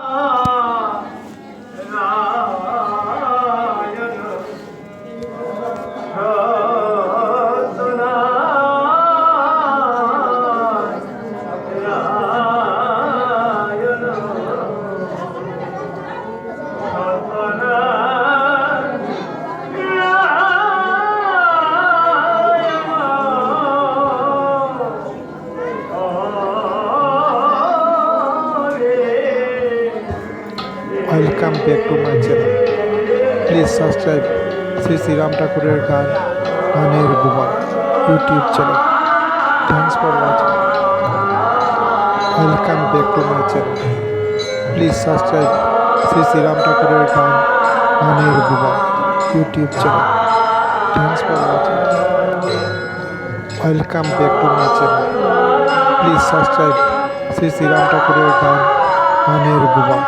Oh. Welcome back to my channel please subscribe Shri Shriram ঠাকুরের গান গানের Gopal YouTube channel thanks for watching welcome back to my channel please subscribe Shri Shriram ঠাকুরের গান গানের Gopal YouTube channel thanks for watching welcome back to my channel please subscribe Shri Shriram ঠাকুরের গান গানের Gopal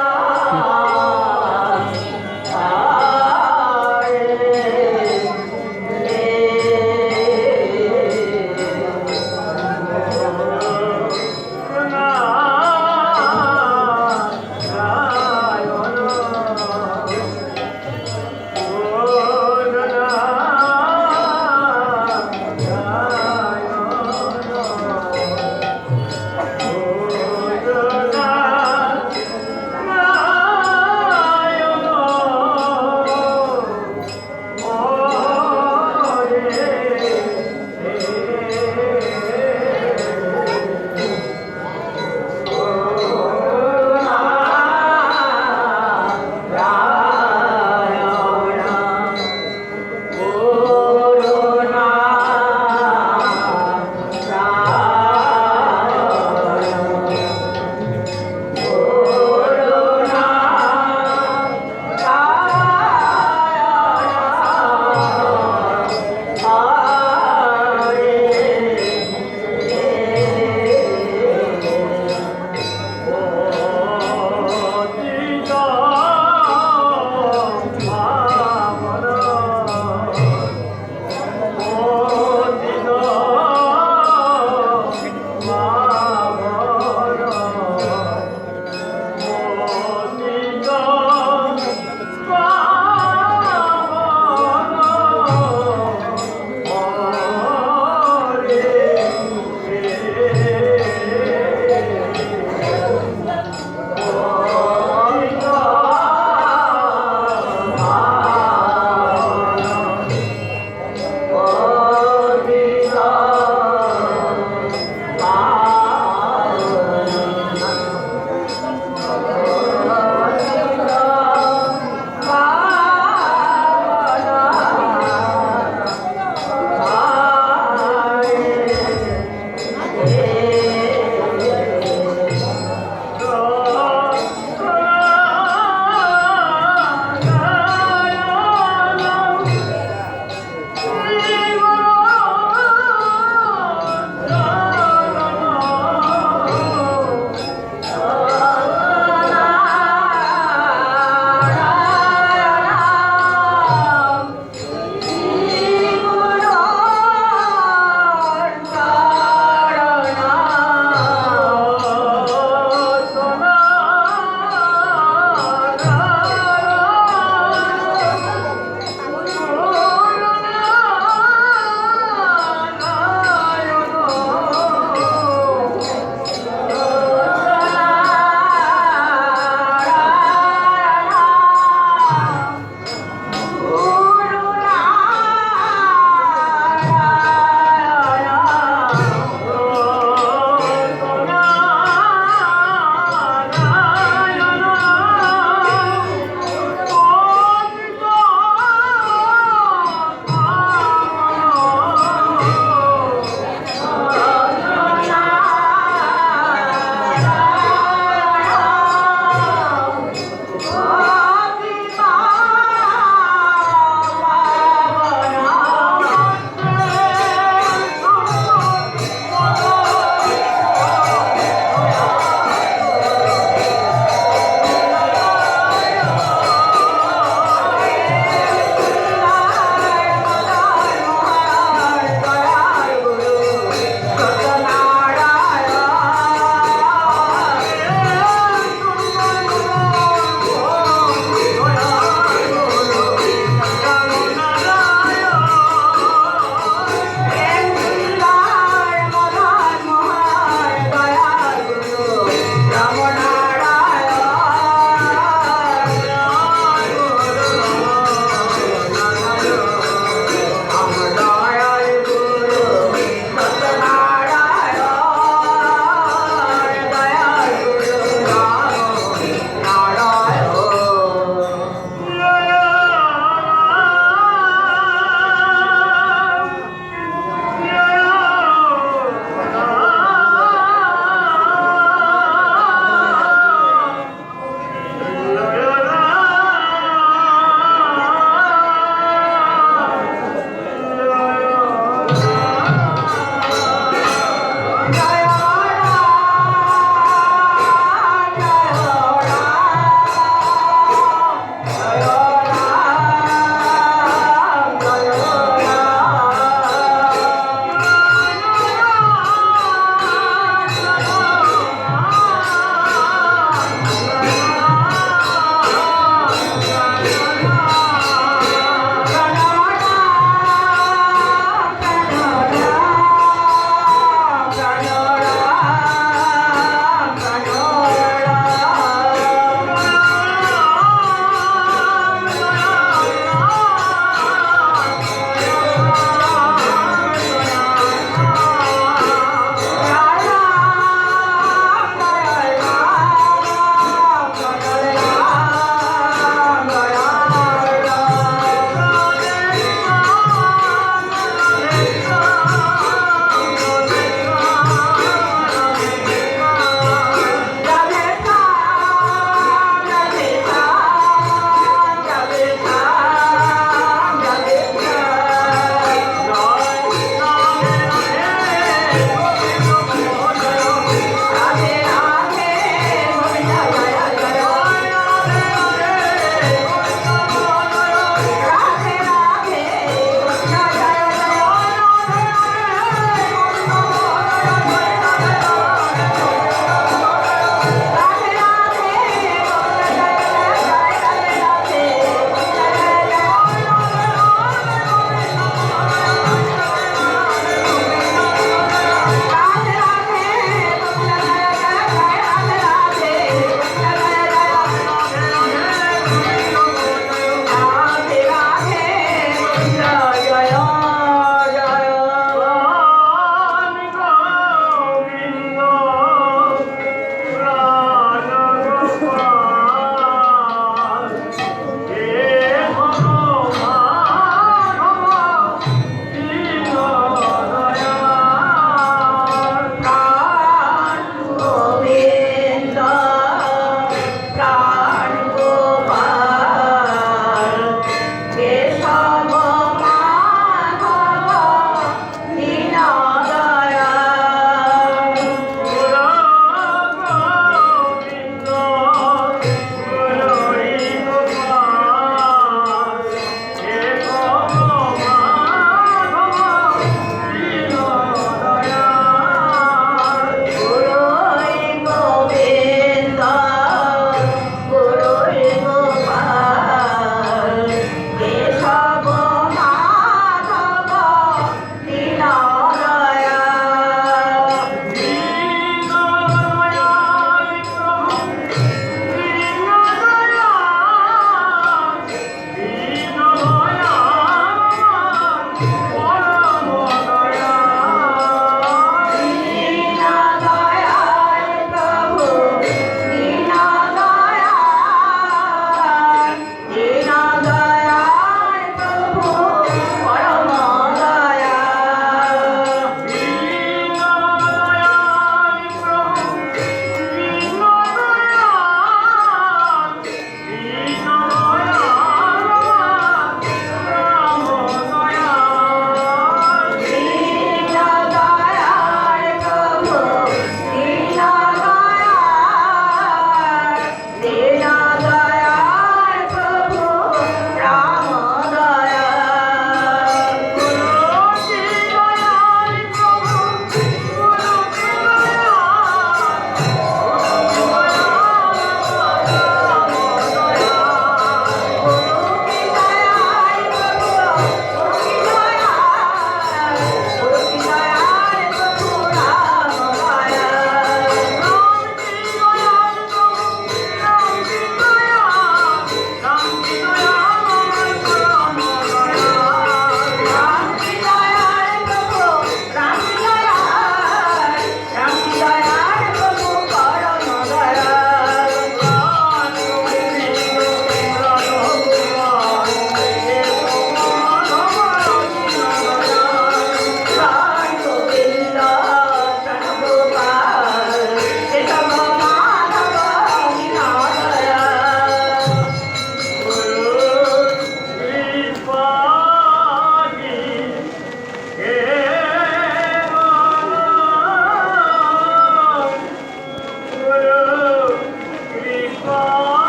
we fall